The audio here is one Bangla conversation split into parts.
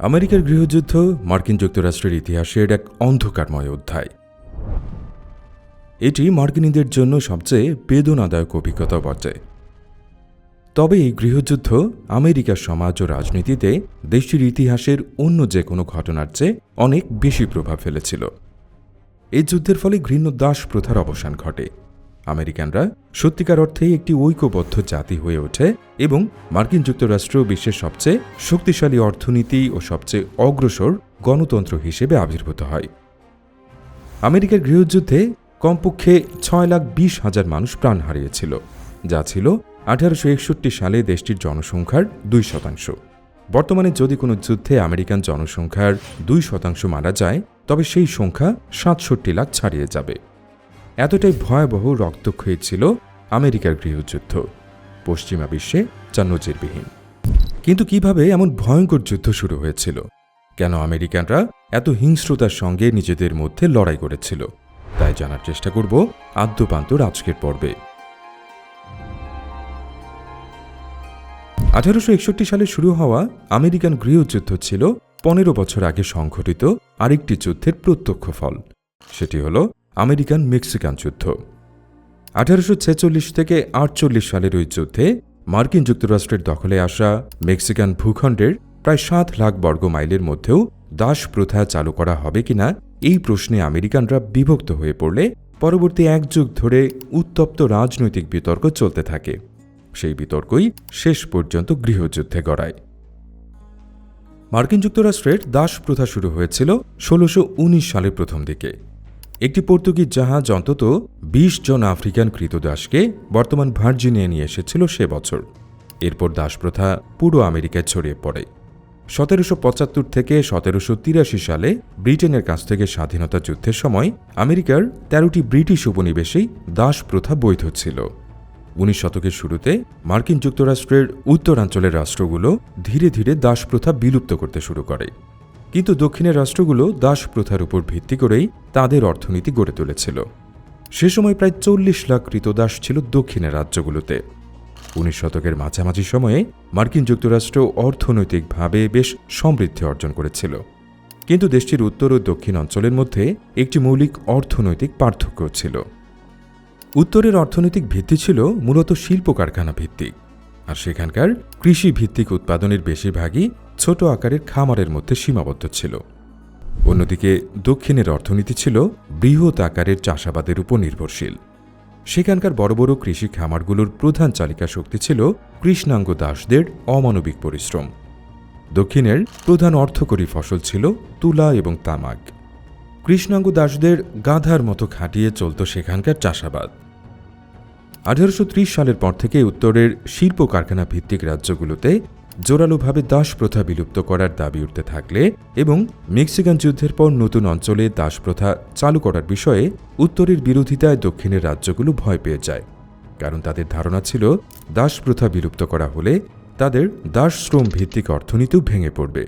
আমেরিকার গৃহযুদ্ধ, মার্কিন যুক্তরাষ্ট্রের ইতিহাসের এক অন্ধকারময় অধ্যায়। এটি মার্কিনীদের জন্য সবচেয়ে বেদনাদায়ক অভিজ্ঞতা বটে। তবে এই গৃহযুদ্ধ আমেরিকার সমাজ ও রাজনীতিতে দেশটির ইতিহাসের অন্য যে কোনো ঘটনার চেয়ে অনেক বেশি প্রভাব ফেলেছিল। এই যুদ্ধের ফলে ঘৃণ্য দাস প্রথার অবসান ঘটে। আমেরিকানরা সত্যিকার অর্থেই একটি ঐক্যবদ্ধ জাতি হয়ে ওঠে এবং মার্কিন যুক্তরাষ্ট্র বিশ্বের সবচেয়ে শক্তিশালী অর্থনীতি ও সবচেয়ে অগ্রসর গণতন্ত্র হিসেবে আবির্ভূত হয়। আমেরিকার গৃহযুদ্ধে কমপক্ষে ছয় লাখ বিশ হাজার মানুষ প্রাণ হারিয়েছিল, যা ছিল আঠারোশো একষট্টি সালে দেশটির জনসংখ্যার দুই শতাংশ। বর্তমানে যদি কোনো যুদ্ধে আমেরিকান জনসংখ্যার দুই শতাংশ মারা যায়, তবে সেই সংখ্যা সাতষট্টি লাখ ছাড়িয়ে যাবে। এতটাই ভয়াবহ রক্তক্ষয়ী ছিল আমেরিকার গৃহযুদ্ধ। পশ্চিমা বিশ্বে যা নজিরবিহীন কিন্তু কীভাবে এমন ভয়ঙ্কর যুদ্ধ শুরু হয়েছিল? কেন আমেরিকানরা এত হিংস্রতার সঙ্গে নিজেদের মধ্যে লড়াই করেছিল? তাই জানার চেষ্টা করব আদ্যপান্তর আজকের পর্বে। আঠারোশো একষট্টি সালে শুরু হওয়া আমেরিকান গৃহযুদ্ধ ছিল পনেরো বছর আগে সংঘটিত আরেকটি যুদ্ধের প্রত্যক্ষ ফল। সেটি হল আমেরিকান মেক্সিকান যুদ্ধ। আঠারোশো ছেচল্লিশ থেকে আটচল্লিশ সালের ওই যুদ্ধে মার্কিন যুক্তরাষ্ট্রের দখলে আসা মেক্সিকান ভূখণ্ডের প্রায় সাত লাখ বর্গ মাইলের মধ্যেও দাস প্রথা চালু করা হবে কিনা এই প্রশ্নে আমেরিকানরা বিভক্ত হয়ে পড়লে পরবর্তী এক যুগ ধরে উত্তপ্ত রাজনৈতিক বিতর্ক চলতে থাকে। সেই বিতর্কই শেষ পর্যন্ত গৃহযুদ্ধে গড়ায়। মার্কিন যুক্তরাষ্ট্রের দাস প্রথা শুরু হয়েছিল ষোলোশো সালের প্রথম দিকে। একটি পর্তুগিজ জাহাজ অন্তত ২০ জন আফ্রিকান কৃতদাসকে বর্তমান ভার্জিনিয়া নিয়ে এসেছিল সে বছর। এরপর দাসপ্রথা পুরো আমেরিকায় ছড়িয়ে পড়ে। সতেরোশো পঁচাত্তর থেকে সতেরোশো তিরাশি সালে ব্রিটেনের কাছ থেকে স্বাধীনতা যুদ্ধের সময় আমেরিকার তেরোটি ব্রিটিশ উপনিবেশেই দাস প্রথা বৈধ ছিল। উনিশ শতকের শুরুতে মার্কিন যুক্তরাষ্ট্রের উত্তরাঞ্চলের রাষ্ট্রগুলো ধীরে ধীরে দাস প্রথা বিলুপ্ত করতে শুরু করে। কিন্তু দক্ষিণের রাষ্ট্রগুলো দাস প্রথার উপর ভিত্তি করেই তাদের অর্থনীতি গড়ে তুলেছিল। সে সময় প্রায় চল্লিশ লাখ কৃতদাস ছিল দক্ষিণের রাজ্যগুলোতে। উনিশ শতকের মাঝামাঝি সময়ে মার্কিন যুক্তরাষ্ট্র অর্থনৈতিকভাবে বেশ সমৃদ্ধি অর্জন করেছিল। কিন্তু দেশটির উত্তর ও দক্ষিণ অঞ্চলের মধ্যে একটি মৌলিক অর্থনৈতিক পার্থক্য ছিল। উত্তরের অর্থনৈতিক ভিত্তি ছিল মূলত শিল্প কারখানা ভিত্তিক, আর সেখানকার কৃষি ভিত্তিক উৎপাদনের বেশিরভাগই ছোট আকারের খামারের মধ্যে সীমাবদ্ধ ছিল। অন্যদিকে দক্ষিণের অর্থনীতি ছিল বৃহৎ আকারের চাষাবাদের উপর নির্ভরশীল। সেখানকার বড় বড় কৃষি খামারগুলোর প্রধান চালিকা শক্তি ছিল কৃষ্ণাঙ্গ দাসদের অমানবিক পরিশ্রম। দক্ষিণের প্রধান অর্থকরী ফসল ছিল তুলা এবং তামাক। কৃষ্ণাঙ্গ দাসদের গাধার মতো খাটিয়ে চলত সেখানকার চাষাবাদ। আঠারোশো ত্রিশ সালের পর থেকে উত্তরের শিল্প কারখানা ভিত্তিক রাজ্যগুলোতে জোরালোভাবে দাস প্রথা বিলুপ্ত করার দাবি উঠতে থাকলে এবং মেক্সিকান যুদ্ধের পর নতুন অঞ্চলে দাস প্রথা চালু করার বিষয়ে উত্তরের বিরোধিতায় দক্ষিণের রাজ্যগুলো ভয় পেয়ে যায়। কারণ তাদের ধারণা ছিল দাস প্রথা বিলুপ্ত করা হলে তাদের দাস শ্রম ভিত্তিক অর্থনীতিও ভেঙে পড়বে।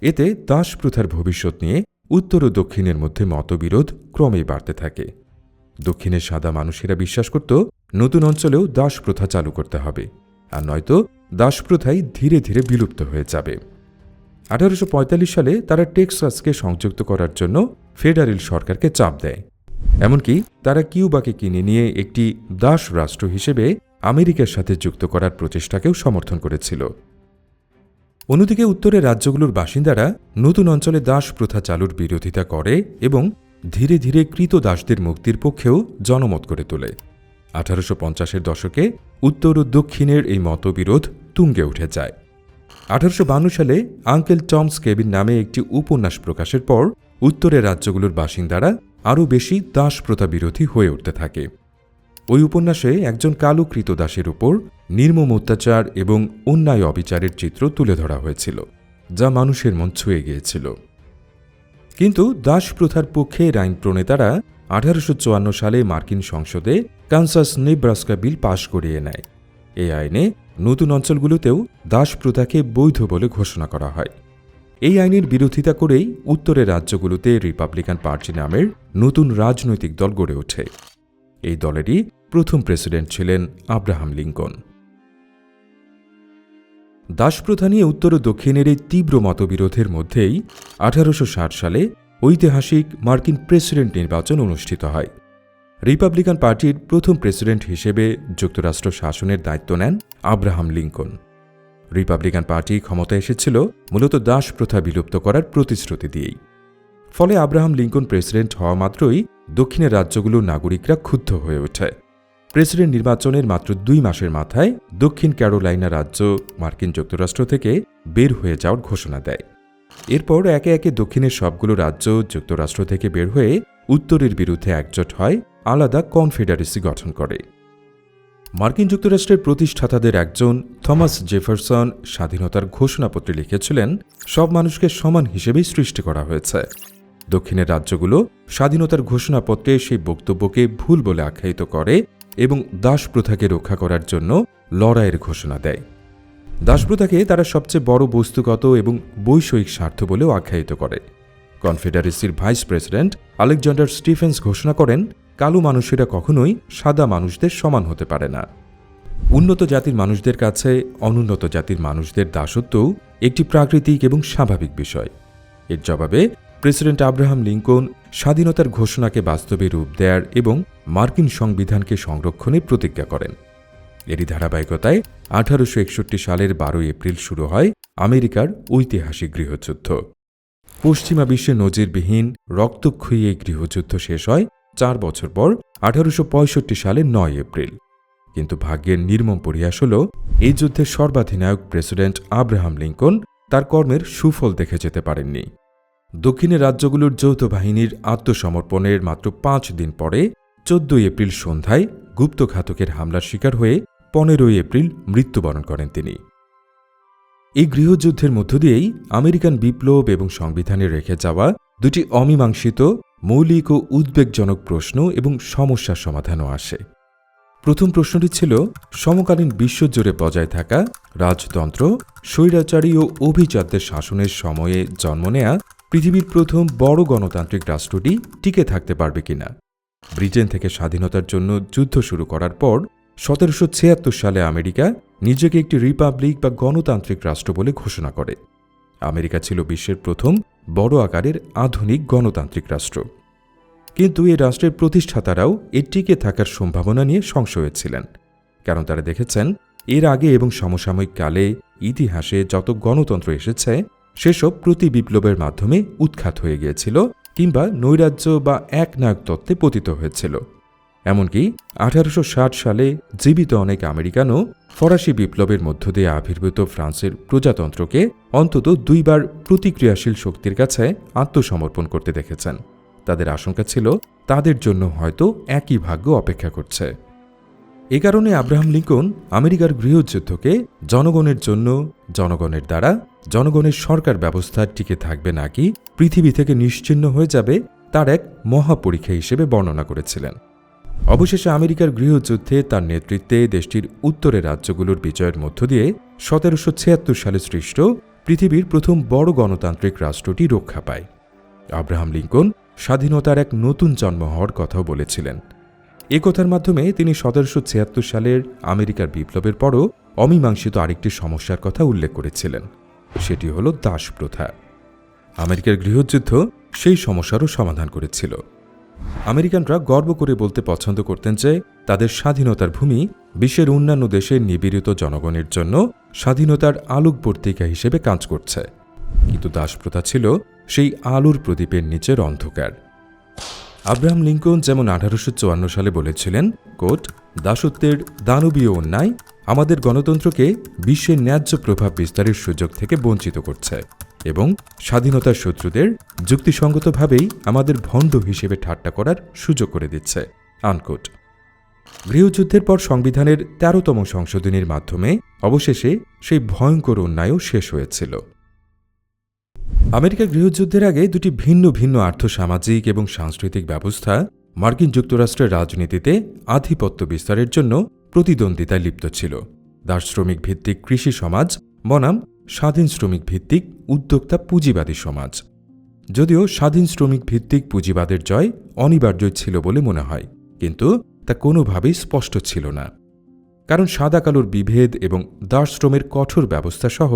এতে দাস প্রথার ভবিষ্যৎ নিয়ে উত্তর ও দক্ষিণের মধ্যে মতবিরোধ ক্রমেই বাড়তে থাকে। দক্ষিণের সাদা মানুষেরা বিশ্বাস করত, নতুন অঞ্চলেও দাস প্রথা চালু করতে হবে। আর নয়তো দাসপ্রথাই ধীরে ধীরে বিলুপ্ত হয়ে যাবে। আঠারোশো পঁয়তাল্লিশ সালে তারা টেক্সাসকে সংযুক্ত করার জন্য ফেডারেল সরকারকে চাপ দেয়। এমনকি তারা কিউবাকে কিনে নিয়ে একটি দাস রাষ্ট্র হিসেবে আমেরিকার সাথে যুক্ত করার প্রচেষ্টাকেও সমর্থন করেছিল। অন্যদিকে উত্তরের রাজ্যগুলোর বাসিন্দারা নতুন অঞ্চলে দাস প্রথা চালুর বিরোধিতা করে এবং ধীরে ধীরে কৃত দাসদের মুক্তির পক্ষেও জনমত করে তোলে। আঠারোশো পঞ্চাশের দশকে উত্তর ও দক্ষিণের এই মতবিরোধ তুঙ্গে উঠে যায়। আঠারোশো সালে আঙ্কেল টমস কেবিন নামে একটি উপন্যাস প্রকাশের পর উত্তরের রাজ্যগুলোর বাসিন্দারা আরও বেশি দাস প্রথা বিরোধী হয়ে উঠতে থাকে। ওই উপন্যাসে একজন কালো কৃতদাসের উপর নির্মম অত্যাচার এবং অন্যায় অবিচারের চিত্র তুলে ধরা হয়েছিল, যা মানুষের মন ছুঁয়ে গিয়েছিল। কিন্তু দাস প্রথার পক্ষে আইন প্রণেতারা আঠারোশো চুয়ান্ন সালে মার্কিন সংসদে কানসাস নেব্রাস্কা বিল পাশ করিয়ে নেয়। এই আইনে নতুন অঞ্চলগুলোতেও দাস প্রথাকে বৈধ বলে ঘোষণা করা হয়। এই আইনের বিরোধিতা করেই উত্তরের রাজ্যগুলোতে রিপাবলিকান পার্টি নামের নতুন রাজনৈতিক দল গড়ে ওঠে। এই দলেরই প্রথম প্রেসিডেন্ট ছিলেন আব্রাহাম লিঙ্কন। দাসপ্রথা নিয়ে উত্তর ও দক্ষিণের এই তীব্র মতবিরোধের মধ্যেই আঠারোশো ষাট সালে ঐতিহাসিক মার্কিন প্রেসিডেন্ট নির্বাচন অনুষ্ঠিত হয়। রিপাবলিকান পার্টির প্রথম প্রেসিডেন্ট হিসেবে যুক্তরাষ্ট্র শাসনের দায়িত্ব নেন আব্রাহাম লিঙ্কন। রিপাবলিকান পার্টি ক্ষমতা এসেছিল মূলত দাস প্রথা বিলুপ্ত করার প্রতিশ্রুতি দিয়েই। ফলে আব্রাহাম লিঙ্কন প্রেসিডেন্ট হওয়া মাত্রই দক্ষিণের রাজ্যগুলোর নাগরিকরা ক্ষুব্ধ হয়ে ওঠে। প্রেসিডেন্ট নির্বাচনের মাত্র দুই মাসের মাথায় দক্ষিণ ক্যারোলাইনা রাজ্য মার্কিন যুক্তরাষ্ট্র থেকে বের হয়ে যাওয়ার ঘোষণা দেয়। এরপর একে একে দক্ষিণের সবগুলো রাজ্য যুক্তরাষ্ট্র থেকে বের হয়ে উত্তরের বিরুদ্ধে একজোট হয় আলাদা কনফেডারেসি গঠন করে। মার্কিন যুক্তরাষ্ট্রের প্রতিষ্ঠাতাদের একজন থমাস জেফারসন স্বাধীনতার ঘোষণাপত্রে লিখেছিলেন, সব মানুষকে সমান হিসেবেই সৃষ্টি করা হয়েছে। দক্ষিণের রাজ্যগুলো স্বাধীনতার ঘোষণাপত্রে সেই বক্তব্যকে ভুল বলে আখ্যায়িত করে এবং দাস প্রথাকে রক্ষা করার জন্য লড়াইয়ের ঘোষণা দেয়। দাসপ্রথাকে তারা সবচেয়ে বড় বস্তুগত এবং বৈষয়িক স্বার্থ বলেও আখ্যায়িত করে। কনফেডারেসির ভাইস প্রেসিডেন্ট আলেকজান্ডার স্টিফেন্স ঘোষণা করেন কালো মানুষেরা কখনোই সাদা মানুষদের সমান হতে পারে না। উন্নত জাতির মানুষদের কাছে অনুন্নত জাতির মানুষদের দাসত্বও একটি প্রাকৃতিক এবং স্বাভাবিক বিষয়। এর জবাবে প্রেসিডেন্ট আব্রাহাম লিঙ্কন স্বাধীনতার ঘোষণাকে বাস্তবে রূপ দেয়ার এবং মার্কিন সংবিধানকে সংরক্ষণে প্রতিজ্ঞা করেন। এরই ধারাবাহিকতায় আঠারোশো একষট্টি সালের বারোই এপ্রিল শুরু হয় আমেরিকার ঐতিহাসিক গৃহযুদ্ধ। পশ্চিমা বিশ্বে নজিরবিহীন রক্তক্ষয়ী এই গৃহযুদ্ধ শেষ হয় চার বছর পর আঠারোশো সালের নয় এপ্রিল। কিন্তু ভাগ্যের নির্মম পরিহাস হল, এই যুদ্ধের সর্বাধিনায়ক প্রেসিডেন্ট আব্রাহাম লিঙ্কন তার কর্মের সুফল দেখে যেতে পারেননি। দক্ষিণের রাজ্যগুলোর যৌথ বাহিনীর আত্মসমর্পণের মাত্র পাঁচ দিন পরে চোদ্দই এপ্রিল সন্ধ্যায় গুপ্তঘাতকের হামলার শিকার হয়ে পনেরোই এপ্রিল মৃত্যুবরণ করেন তিনি। এই গৃহযুদ্ধের মধ্য দিয়েই আমেরিকান বিপ্লব এবং সংবিধানে রেখে যাওয়া দুটি অমীমাংসিত মৌলিক ও উদ্বেগজনক প্রশ্ন এবং সমস্যার সমাধানও আসে। প্রথম প্রশ্নটি ছিল, সমকালীন বিশ্বজুড়ে বজায় থাকা রাজতন্ত্র, স্বৈরাচারী ও অভিজাতদের শাসনের সময়ে জন্ম নেয়া পৃথিবীর প্রথম বড় গণতান্ত্রিক রাষ্ট্রটি টিকে থাকতে পারবে কিনা? ব্রিটেন থেকে স্বাধীনতার জন্য যুদ্ধ শুরু করার পর সতেরোশো ছিয়াত্তর সালে আমেরিকা নিজেকে একটি রিপাবলিক বা গণতান্ত্রিক রাষ্ট্র বলে ঘোষণা করে। আমেরিকা ছিল বিশ্বের প্রথম বড় আকারের আধুনিক গণতান্ত্রিক রাষ্ট্র। কিন্তু এই রাষ্ট্রের প্রতিষ্ঠাতারাও এর টিকে থাকার সম্ভাবনা নিয়ে সংশয়ে ছিলেন কারণ তারা দেখেছেন, এর আগে এবং সমসাময়িক কালে ইতিহাসে যত গণতন্ত্র এসেছে, সেসব প্রতি বিপ্লবের মাধ্যমে উৎখাত হয়ে গিয়েছিল কিংবা নৈরাজ্য বা একনায়ক তত্ত্বে পতিত হয়েছিল। এমনকি আঠারোশো ষাট সালে জীবিত অনেক আমেরিকানও ফরাসি বিপ্লবের মধ্য দিয়ে আবির্ভূত ফ্রান্সের প্রজাতন্ত্রকে অন্তত দুইবার প্রতিক্রিয়াশীল শক্তির কাছে আত্মসমর্পণ করতে দেখেছেন। তাদের আশঙ্কা ছিল তাদের জন্য হয়তো একই ভাগ্য অপেক্ষা করছে। এ কারণে আব্রাহাম লিঙ্কন আমেরিকার গৃহযুদ্ধকে জনগণের জন্য, জনগণের দ্বারা, জনগণের সরকার ব্যবস্থা টিকে থাকবে নাকি পৃথিবী থেকে নিশ্চিহ্ন হয়ে যাবে তার এক মহাপরীক্ষা হিসেবে বর্ণনা করেছিলেন। অবশেষে আমেরিকার গৃহযুদ্ধে তার নেতৃত্বে দেশটির উত্তরের রাজ্যগুলোর বিজয়ের মধ্য দিয়ে সতেরোশো ছিয়াত্তর সালে সৃষ্ট পৃথিবীর প্রথম বড় গণতান্ত্রিক রাষ্ট্রটি রক্ষা পায়। আব্রাহাম লিঙ্কন স্বাধীনতার এক নতুন জন্ম হওয়ার কথাও বলেছিলেন। এ কথার মাধ্যমে তিনি সতেরোশো ছিয়াত্তর সালের আমেরিকার বিপ্লবের পরও অমীমাংসিত আরেকটি সমস্যার কথা উল্লেখ করেছিলেন। সেটি হল দাস প্রথা। আমেরিকার গৃহযুদ্ধ সেই সমস্যারও সমাধান করেছিল। আমেরিকানরা গর্ব করে বলতে পছন্দ করতেন যে তাদের স্বাধীনতার ভূমি বিশ্বের অন্যান্য দেশের নিপীড়িত জনগণের জন্য স্বাধীনতার আলোকবর্তিকা হিসেবে কাজ করছে। কিন্তু দাসপ্রথা ছিল সেই আলোর প্রদীপের নিচের অন্ধকার। আব্রাহাম লিঙ্কন যেমন আঠারোশো চুয়ান্ন সালে বলেছিলেন কোট দাসত্বের দানবীয় অন্যায় আমাদের গণতন্ত্রকে বিশ্বের ন্যায্য প্রভাব বিস্তারের সুযোগ থেকে বঞ্চিত করছে। এবং স্বাধীনতার শত্রুদের যুক্তিসঙ্গতভাবেই আমাদের ভণ্ড হিসেবে ঠাট্টা করার সুযোগ করে দিচ্ছে। আনকোট। গৃহযুদ্ধের পর সংবিধানের তেরোতম সংশোধনীর মাধ্যমে অবশেষে সেই ভয়ঙ্কর অন্যায়ও শেষ হয়েছিল। আমেরিকার গৃহযুদ্ধের আগে দুটি ভিন্ন ভিন্ন আর্থসামাজিক এবং সাংস্কৃতিক ব্যবস্থা মার্কিন যুক্তরাষ্ট্রের রাজনীতিতে আধিপত্য বিস্তারের জন্য প্রতিদ্বন্দ্বিতায় লিপ্ত ছিল। দাস শ্রমিক ভিত্তিক কৃষি সমাজ, বনাম স্বাধীন শ্রমিক ভিত্তিক উদ্যোক্তা পুঁজিবাদী সমাজ। যদিও স্বাধীন শ্রমিক ভিত্তিক পুঁজিবাদের জয় অনিবার্য ছিল বলে মনে হয়, কিন্তু তা কোনোভাবেই স্পষ্ট ছিল না। কারণ সাদা কালোর বিভেদ এবং দাসশ্রমের কঠোর ব্যবস্থা সহ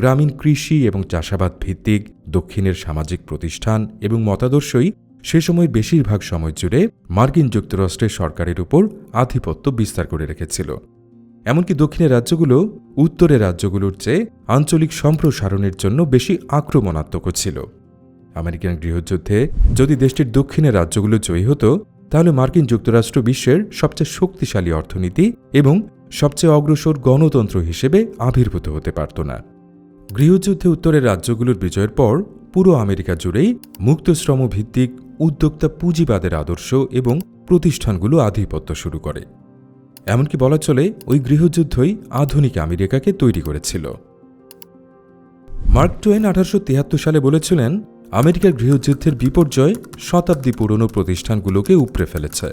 গ্রামীণ কৃষি এবং চাষাবাদ ভিত্তিক দক্ষিণের সামাজিক প্রতিষ্ঠান এবং মতাদর্শই সে সময় বেশিরভাগ সময় জুড়ে মার্কিন যুক্তরাষ্ট্রের সরকারের উপর আধিপত্য বিস্তার করে রেখেছিল। এমনকি দক্ষিণের রাজ্যগুলো উত্তরের রাজ্যগুলোর চেয়ে আঞ্চলিক সম্প্রসারণের জন্য বেশি আক্রমণাত্মক ছিল। আমেরিকান গৃহযুদ্ধে যদি দেশটির দক্ষিণের রাজ্যগুলো জয়ী হতো, তাহলে মার্কিন যুক্তরাষ্ট্র বিশ্বের সবচেয়ে শক্তিশালী অর্থনীতি এবং সবচেয়ে অগ্রসর গণতন্ত্র হিসেবে আবির্ভূত হতে পারত না। গৃহযুদ্ধে উত্তরের রাজ্যগুলোর বিজয়ের পর পুরো আমেরিকা জুড়েই মুক্তশ্রম ভিত্তিক উদ্যোক্তা পুঁজিবাদের আদর্শ এবং প্রতিষ্ঠানগুলো আধিপত্য শুরু করে। এমনকি বলা চলে ওই গৃহযুদ্ধই আধুনিক আমেরিকাকে তৈরি করেছিল। মার্ক টোয়েন আঠারোশো সালে বলেছিলেন, আমেরিকার গৃহযুদ্ধের বিপর্যয় শতাব্দী পুরনো প্রতিষ্ঠানগুলোকে উপড়ে ফেলেছে।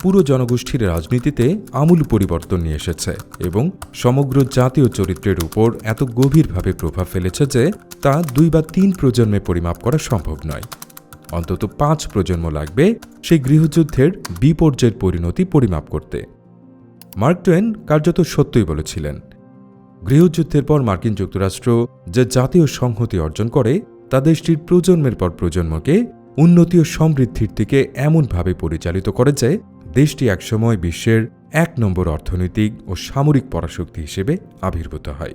পুরো জনগোষ্ঠীর রাজনীতিতে আমূল পরিবর্তন নিয়ে এসেছে এবং সমগ্র জাতীয় চরিত্রের উপর এত গভীরভাবে প্রভাব ফেলেছে যে তা দুই বা তিন প্রজন্মে পরিমাপ করা সম্ভব নয়। অন্তত পাঁচ প্রজন্ম লাগবে সেই গৃহযুদ্ধের বিপর্যয়ের পরিণতি পরিমাপ করতে। মার্ক টোয়েন কার্যত সত্যই বলেছিলেন। গৃহযুদ্ধের পর মার্কিন যুক্তরাষ্ট্র যে জাতীয় সংহতি অর্জন করে, তা দেশটির প্রজন্মের পর প্রজন্মকে উন্নতি ও সমৃদ্ধির দিকে এমনভাবে পরিচালিত করে যে, দেশটি একসময় বিশ্বের এক নম্বর অর্থনৈতিক ও সামরিক পরাশক্তি হিসেবে আবির্ভূত হয়।